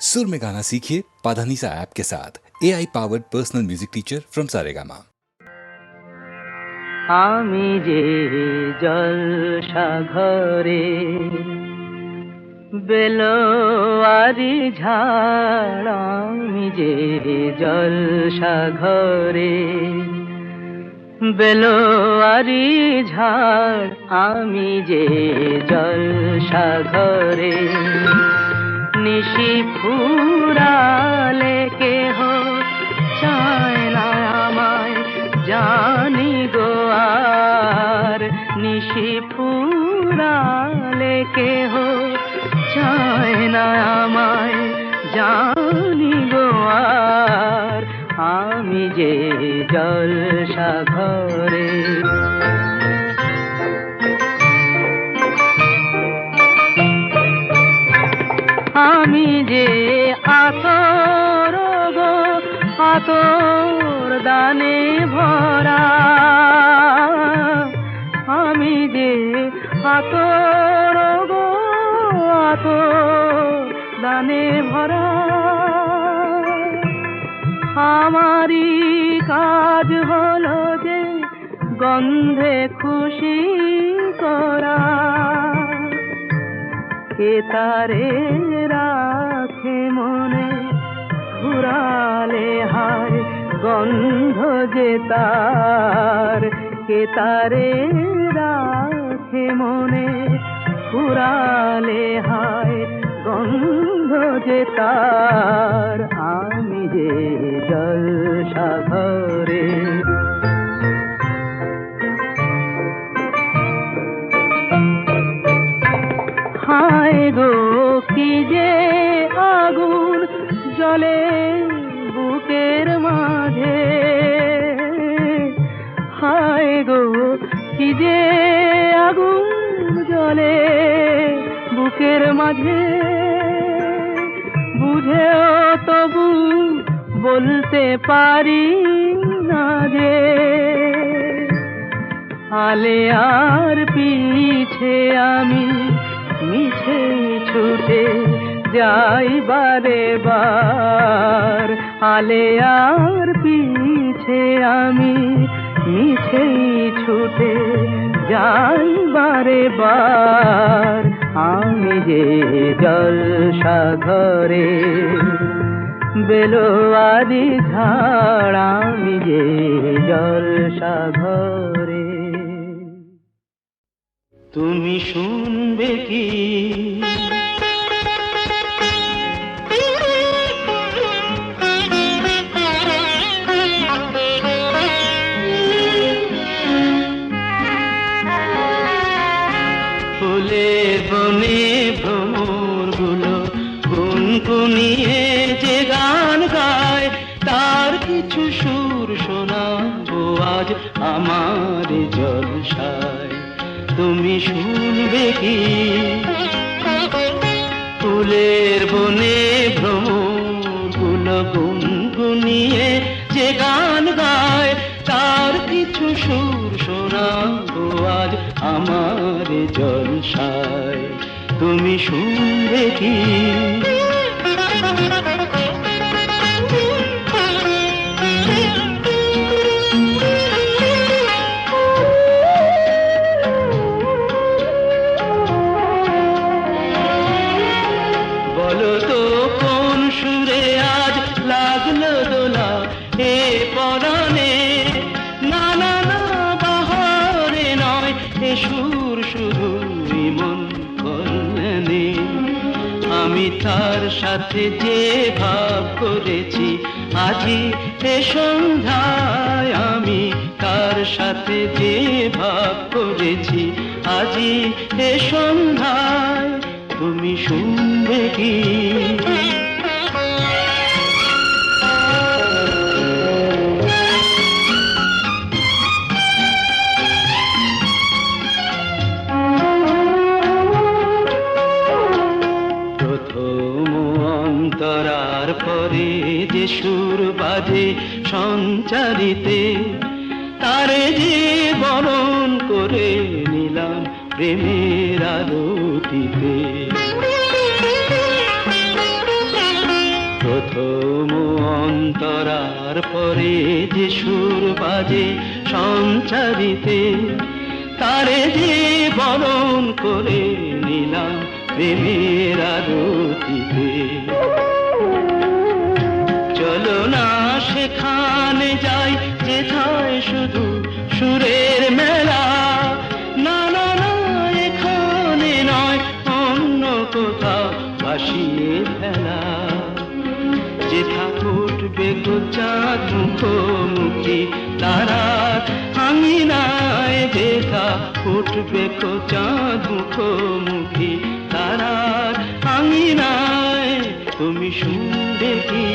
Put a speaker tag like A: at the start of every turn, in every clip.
A: सुर में गाना सीखिए पाधानीसा ऐप के साथ A I powered personal music teacher from Saregama
B: আমি যে জলসা ঘরে বেলোয়ারি ঝাড় আমি যে জলসা ঘরে বেলোয়ারি ঝাড় আমি যে জলসা ঘরে নিশি ফুরালে কেহ চায় না আমায়, জানি গো আর নিশি ফুরালে কেহ চায় না আমায়, জানি গো আমি যে জলসা ঘরে আমি যে আতর গো, আতর দানে ভরা। আমি যে আতর গো, আতর দানে ভরা। আমারই কাজ হলো যে গন্ধে খুশি করা। কে তারে রাখে মনে। ঘুরালে হায় গন্ধ যে তার, কে তারে রাখে মনে। ঘুরালে হায় গন্ধ যে তার, আমি যে জলসা ঘরে আলে আর পিছে আমি মিছে ছুটে যাই বারে বার। আমি যে জলসা ঘরে বেলোয়ারি ঝাড়, আমি যে জলসা ঘরে তুমি শুনবে কি? শুনবে কি? ফুলের বনে ভ্রমরগুলো গুনগুনিয়ে যে গান গায়, তার কিছু সুর শোনাবো আজ আমার জলসায়। তুমি শুনবে কি? সাথে যে ভাব করেছি, আজি এ সন্ধ্যায় আমি তার সাথে যে ভাব করেছি, আজি এ সন্ধ্যায় তুমি শুনবে কি? পরে যে সুর বাজে সঞ্চারিতে তারে যে বরণ করে নিলাম প্রেমের আরতিতে গোচাঁদ মুখোমুখি তারা। আমি নাই যেথা উঠবে গোচাঁদ মুখোমুখি তারা। আমি নাই, তুমি শুনবে কি?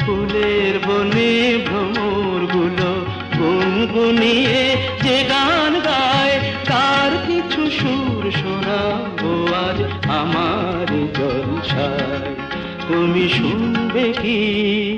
B: ফুলের বনে ভ্রমরগুলো গুনগুনিয়ে যে গান গায়, তার কিছু সুর শোনাবো আজ আমার জলসায়। তুমি শুনবে কি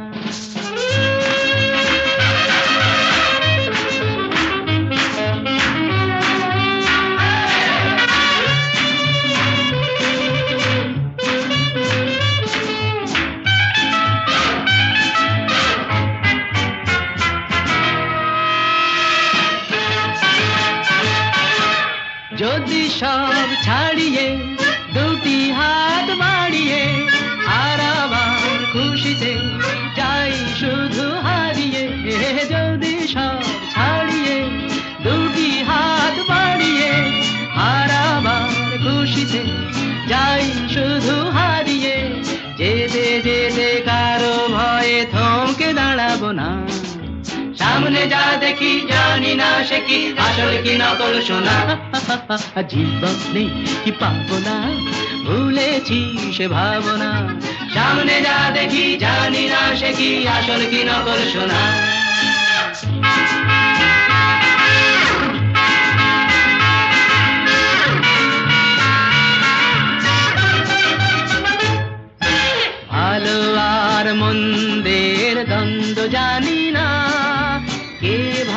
B: সব ছাড়িয়ে যা দেখি জানি না সে কি। কি নকল শোনা? কি ভুলেছি সে ভাবনা। সামনে যা দেখি জানি না সে কি। আসল কি নকল শোনা? ভালো আর মন্দের দ্বন্দ্ব জানি না।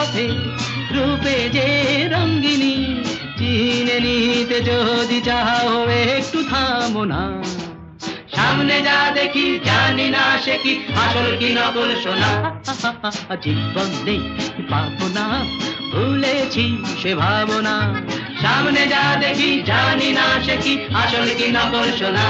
B: পথে রূপে যে রঙ্গিনী চিনে নিতে যদি চাও, একটু থামো না। সামনে যা দেখি, জানি না সে কি, আসল কি নকল শোনা জীবন নেই পাবো না, ভুলেছি সে ভাবনা। সামনে যা দেখি, জানি না সে কি, আসল কি নকল শোনা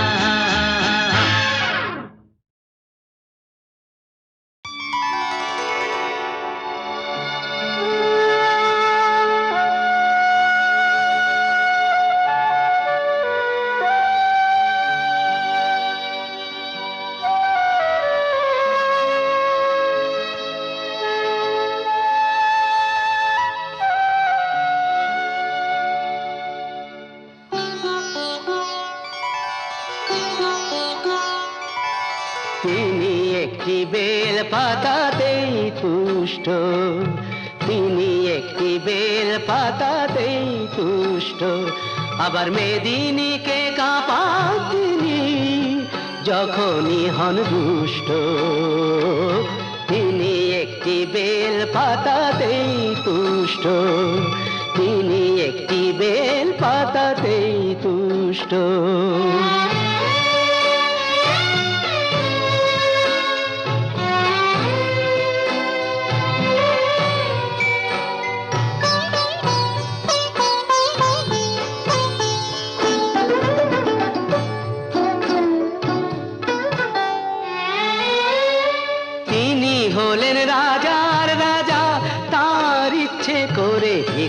B: আবার মেদিনীকে কাঁপান তিনি যখনই হন দুষ্ট। তিনি একটি বেল পাতাতেই তুষ্ট। তিনি একটি বেল পাতাতেই তুষ্ট।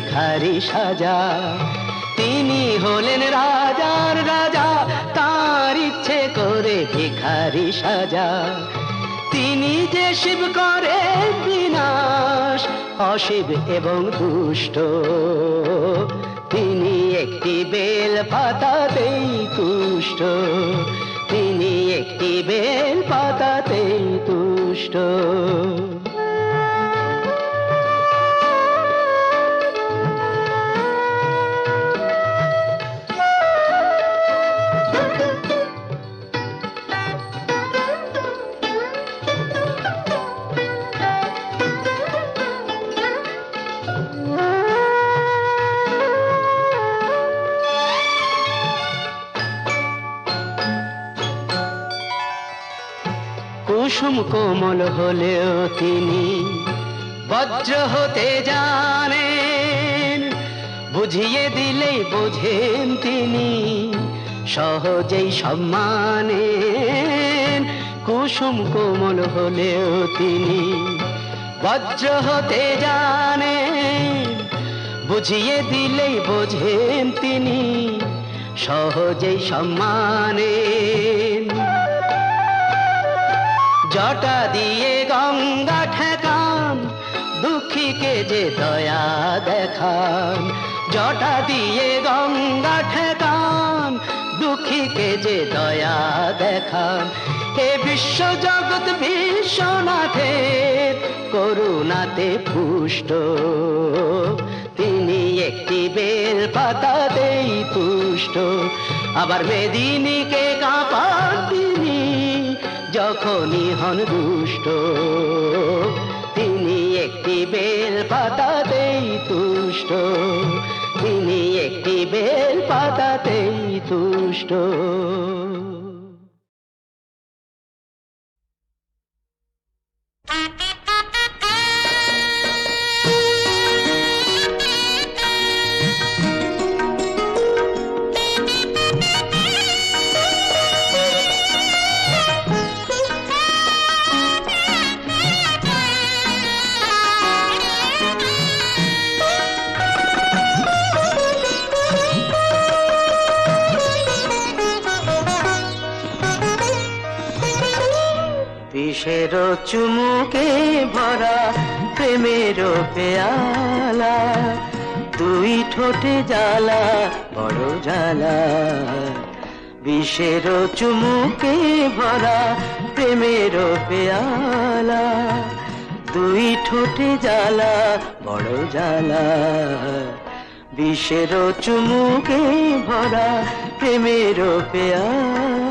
B: ভিখারি সাজা। তিনি হলেন রাজার রাজা, তার ইচ্ছে করে ভিখারি সাজা। তিনি যে শিব করে বিনাশ, অশিব এবং দুষ্ট। তিনি একটি বেল পাতাতেই তুষ্ট। তিনি একটি বেল পাতাতেই তুষ্ট। কুসুম কোমল হলেও তিনি বজ্র হতে জানেন। বুঝিয়ে দিলেই বোঝেন তিনি সহজেই সম্মানেন। কুসুম কোমল হলেও তিনি বজ্র হতে জানেন। বুঝিয়ে দিলেই বোঝেন তিনি সহজেই সম্মানেন। জটা দিয়ে গঙ্গা ঠেকান, দুঃখীকে যে দয়া দেখান। জটা দিয়ে গঙ্গা ঠেকান, দুঃখীকে যে দয়া দেখান। হে বিশ্ব জগৎ বিশ্বনাথের করুণাতে পুষ্ট, তিনি একটি বেল পাতাতেই তুষ্ট। আবার মেদিনীকে কাঁপান তিনি যখনই হন দুষ্ট তিনি একটি বেল পাতাতেই তুষ্ট। তিনি একটি বেল পাতাতেই তুষ্ট। বিষের চুমুকে ভরা প্রেমের পেয়ালা। দুই ঠোঁটে জ্বালা, বড় জ্বালা। বিষের চুমুকে ভরা প্রেমের পেয়ালা। দুই ঠোঁটে জ্বালা, বড় জ্বালা। বিষের চুমুকে ভরা প্রেমের পেয়ালা।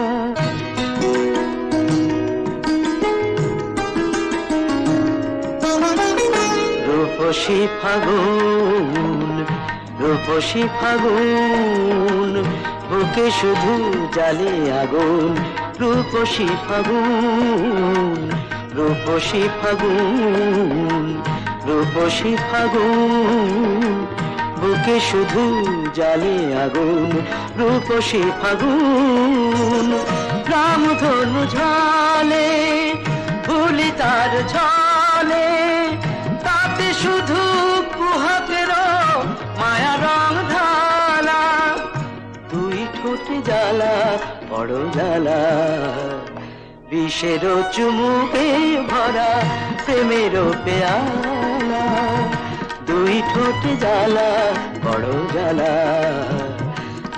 B: রূপসী ফাগুন রূপসী ফাগুন, বুকে শুধু জালে আগুন। রূপসী ফাগুন রূপসী ফাগুন রূপসী ফাগুন, বুকে শুধু জালে আগুন। রূপসী ফাগুন রাম ধনু ঝালে ভুলি তার তাতে শুধু কুহাকের মায়া রং ঢালা, দুই ঠোঁটে জ্বালা, বড় জ্বালা। বিষের চুমুকে ভরা প্রেমের পেয়ালা, দুই ঠোঁটে জ্বালা, বড় জ্বালা।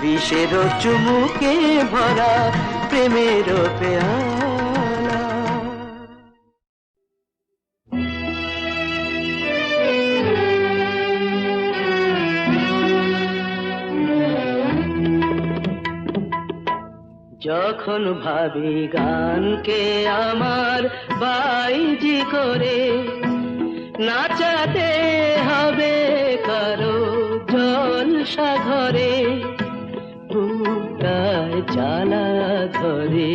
B: বিষের চুমুকে ভরা প্রেমের পেয়ালা। যখন ভাবি গানকে আমার বাইজি করে। নাচাতে হবে কারও ঘরে বুকটায় জ্বালা ধরে।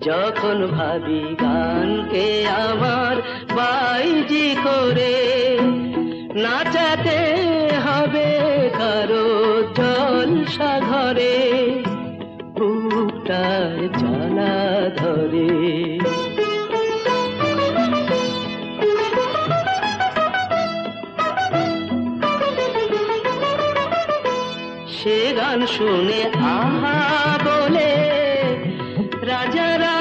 B: যখন ভাবি গানকে আমার বাইজি করে, নাচাতে হবে কারও জলসা ঘরে বুকটায় জ্বালা ধরে। সে গান শুনে আহা বলে রাজারা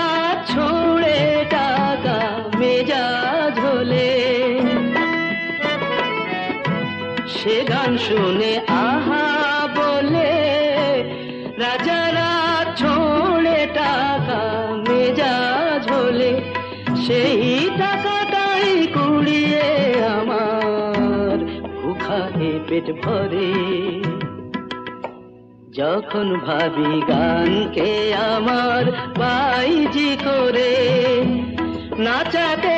B: সে গান শুনে সেই টাকাটাই কুড়িয়ে আমার ভুখায় পেট ভরে। যখন ভাবি গানকে আমার বাইজি করে, নাচাতে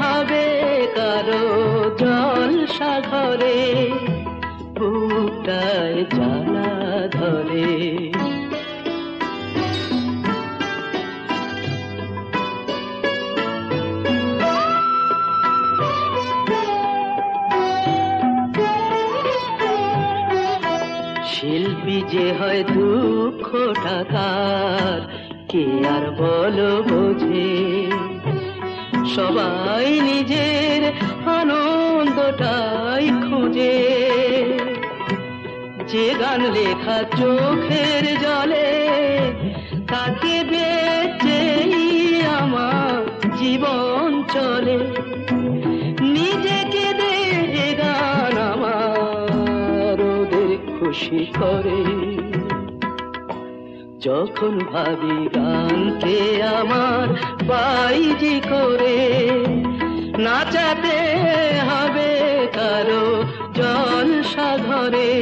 B: হবে কারও জল ঘরে বুকটায় জ্বালা ধরে। যে হয় দুঃখ টাকার কে আর বলো বোঝে? সবাই নিজের আনন্দটাই খুঁজে। যে গান লেখা চোখের জলে করে। যখন ভাবি গানকে আমার বাইজি করে, নাচাতে হবে কারও জল সাধরে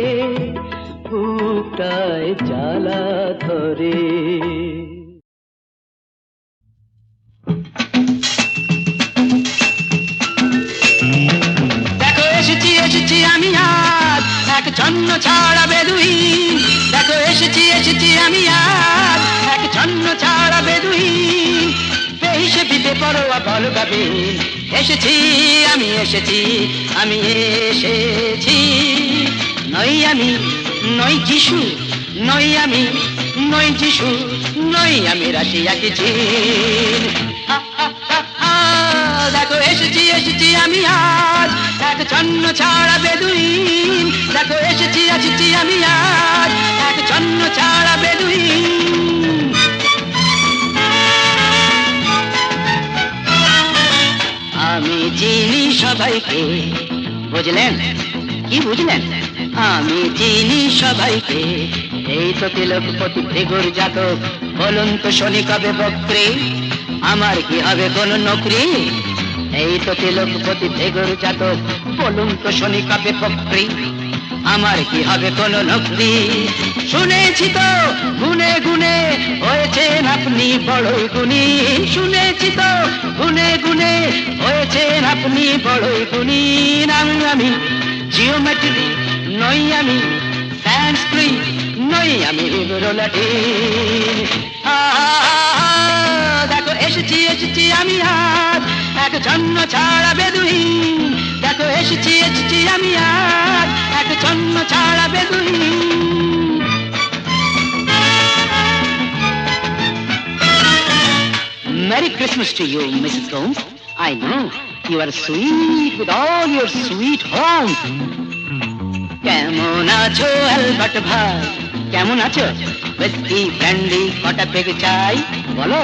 B: বুকটায় জ্বালা ধরে।
C: পরোয়া বল গাবিন এসেছি আমি এসেছি আমি এসেছি। নই আমি নই যিশু নই আমি নই যিশু নই আমি রাশিয়া কি চিন হা, হা, হা, হা, দেখো এসেছি এসেছি আমি আজ। এক ছন্ন ছাড়া বেদুইন। দেখো এসেছি এসেছি আমি আজ। এক ছন্ন ছাড়া বেদুইন। আমি চিনি সবাইকে বুঝলেন? কি বুঝলেন? আমি চিনি সবাইকে এই তো তিলকপতি ভৃগুর জাতক, বলুন তো শনি কবে বক্রে? আমার কি হবে কোন নকরি? এই তো তিলকপতি ভৃগুর জাতক, বলুন তো শনি কবে বক্রে? আমার কি হবে কোন নকরি শুনেছি তো গুনে গুনে হয়েছেন আপনি বড়ই গুণী। শুনেছি তো গুনে গুনে হয়েছেন আপনি বড়ই গুণী। আমি আমি জিওমেট্রি, নই আমি স্যান্সক্রিট নই আমি রোলাটি দেখো এসেছি এসেছি আমি আজ এক জন্ম ছাড়া বেদুইন দেখো এসেছি এসেছি আমি আজ এক জন্ম ছাড়া বেদুইন Merry Christmas to you, Mrs. Gomes. I know you are sweet with all your sweet home. কেমন আছো অ্যালবার্ট ভাই কেমন আছো? বেস্টি ফ্রেন্ডলি কটা পেগ চাই বলো।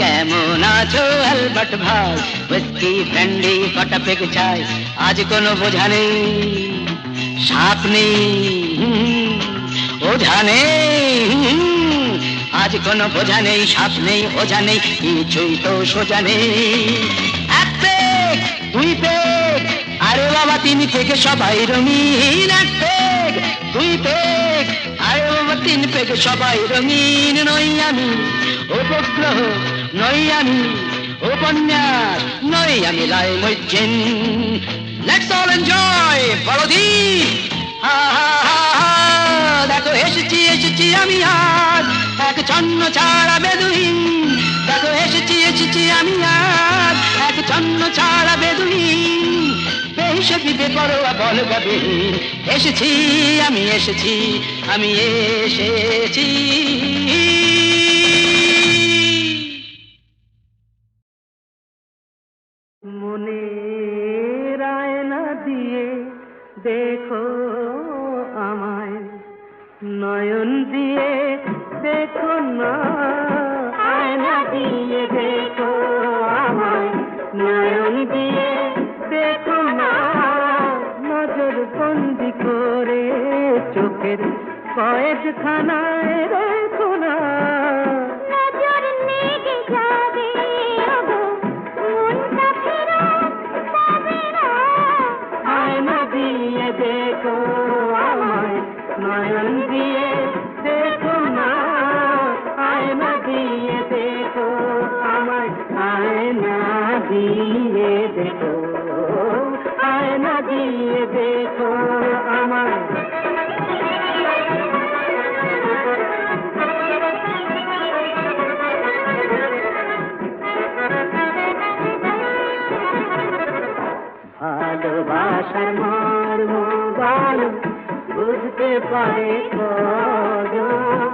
C: কেমন আছো অ্যালবার্ট ভাই? বেস্টি ফ্রেন্ডলি কটা পেগ চাই আজ কোনো বোঝা নেই সাপ নেই, ওঝা নেই। আজ কোনো বোঝা নেই সাপ নেই, ওঝা নেই, কিছুই তো সোজা নেই। এক পেগ দুই পেগ আরে বাবা, তিন থেকে সবাই রঙিন। এক পেগ দুই পেগ আরে বাবা,
B: তিন পেগে সবাই রঙিন। নই আমি উপগ্রহ নই উপন্যাস নই লাই মজ্জেন লেটস অল এনজয় বড়দি। হা হা হা হা, দেখো, এসেছি এসেছি আমি আজ। এক ছন্ন ছাড়া বেদুহীন দেখো, এসেছি এসেছি আমি আজ। এক ছন্ন ছাড়া বেদুহীন বেহিসেবি বেপরোয়া বল গবিহীন এসেছি, আমি এসেছি আমি এসেছি। দেখো আমায় নয়ন দিয়ে দেখো না। আয়না দিয়ে দেখো আমায় নয়ন দিয়ে দেখো না। নজর বন্দি করে চোখের কয়েক খানায় ভালোবাসার মর্ম গান বুঝতে পারে কজন?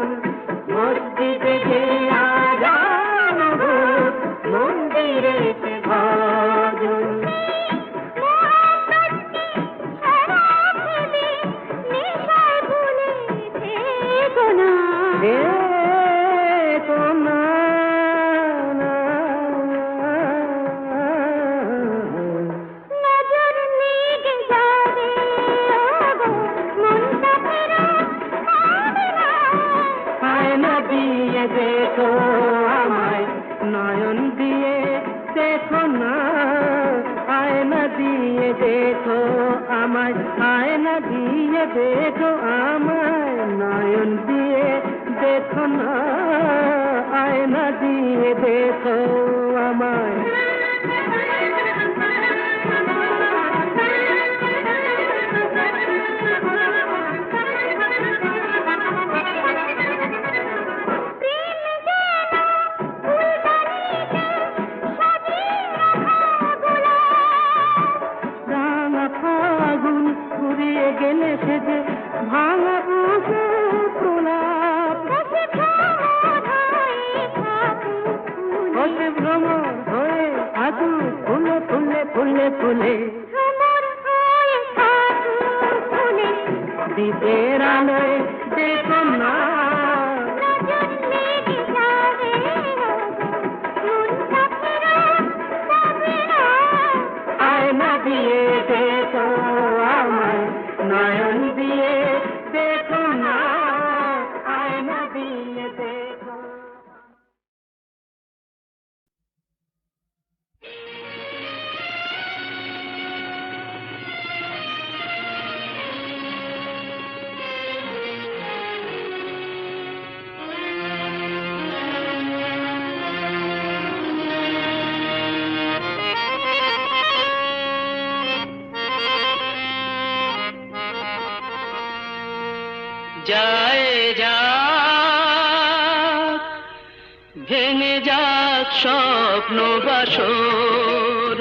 B: স্বপ্ন বাসর।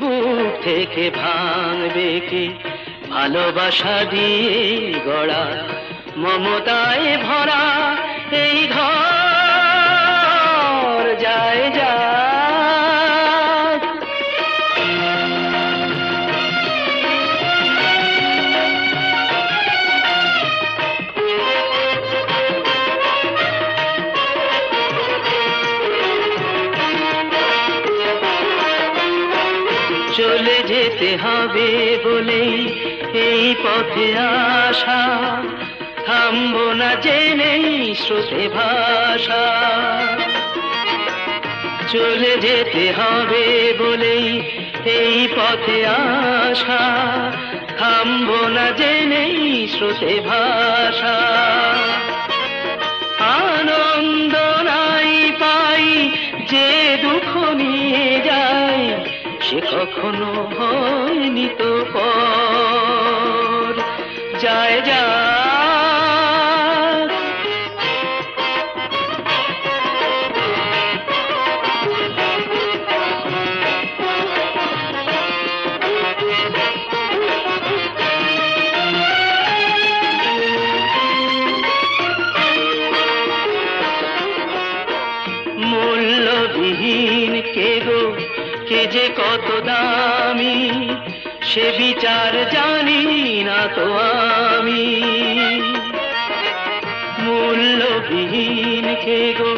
B: বুক থেকে ভাঙবে কি? ভালোবাসা দিয়ে গড়া মমতায় ভরা এই ঘর। যায় যা যেতে হবে বলেই এই পথে আসা। থামব না জেনেই স্রোতে ভাষা। চলে যেতে হবে বলেই এই পথে আসা। থামব না জেনেই স্রোতে ভাষা। আনন্দ নাই পাই যে দুঃখ সে কখনো হয়নি তো যায় যায় মূল্যবিহীন কে যে কত দামি, সে বিচার জানি না তো আমি। মূল্যবিহীন কে গো,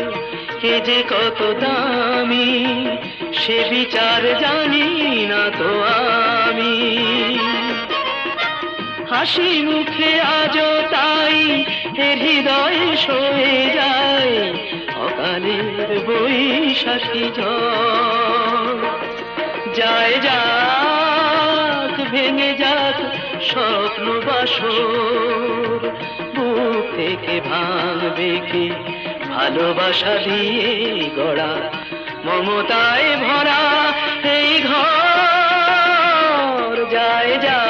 B: কে যে কত দামি, সে বিচার জানি না তো আমি। হাসি মুখে আজও তাই এ হৃদয়ে সয়ে যায়, অকালের বৈশাখী ঝড়। যায় যাক, ভেঙে যাক স্বপ্ন বাসর। থেকে ভাঙবে কি ভালোবাসা দিয়ে গড়া মমতায় ভরা এই ঘর যায় যা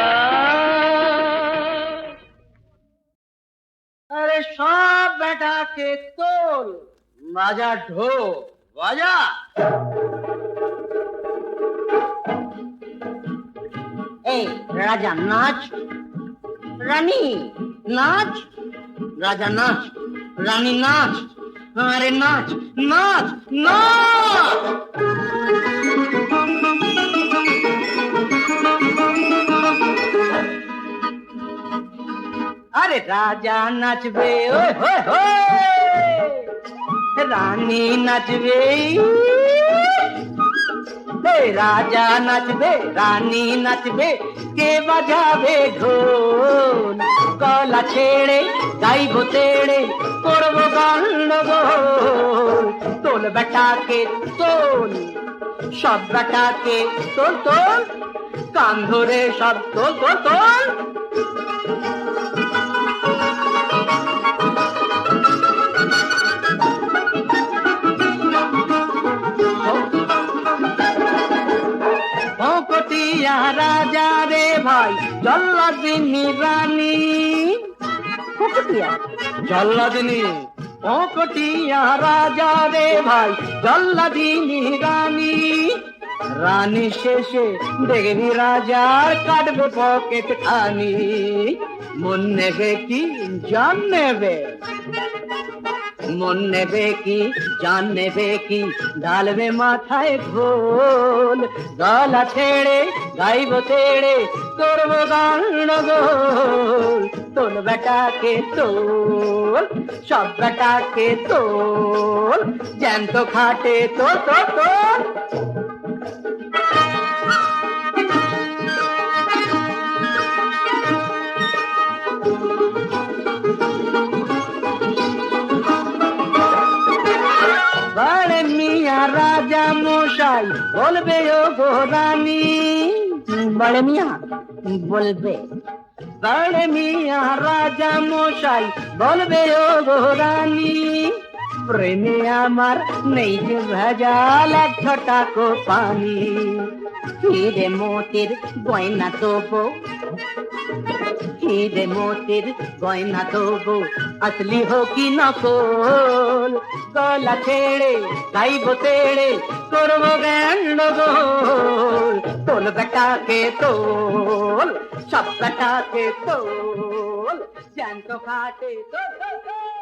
D: আরে সব বেটাকে তোল বাজা ঢো বাজা এই রাজা নাচ রানী নাচ রাজা নাচ রানী নাচ আরে নাচ নাচ নাচ আরে রাজা নাচবে ওই হোয় হোয় রানী নাচবে, রাজা নাচবে, রানী নাচবে, কে বাজাবে ঢোল? গলা ছেড়ে, গাইব তেড়ে, করব গন্ডগোল তোল বেটাকে তোল, সব বেটাকে তোল তোল। কান ধরে সব তোল তোল তোল। জল্লাদিনী রানী ভকটিয়া জল্লাদিনী। ভকটিয়া রাজা রে ভাই জল্লাদিনী রানী রানী শেষে দেখবি রাজার কাটবে পকেট খানি। মন নেবে কি জান নেবে? মন নেবে কি, জান নেবে কি? ডালবে মাথায় ঘোল গলা ছেড়ে, গাইব ছেড়ে করব গান গোল তোল বেটাকে তোল সব বেটাকে তোল জ্যান্ত খাটে তো তো তোল বলবে ও গো রানী? বড় মিয়া, বলবে। বড় মিয়া, রাজা মশাই, বলবে ও গো রানী, প্রেমে আমার নেই যে ভেজাল এক ছটাকো পানি। হিরে মোতির গয়না দেবো হিরে মোতির গয়না দেবো আসলি হো কি নকল গলা ছেড়ে গাইব তেড়ে করব গন্ডগোল তোল বেটাকে তোল সব বেটাকে তোল জ্যান্ত তোল তোল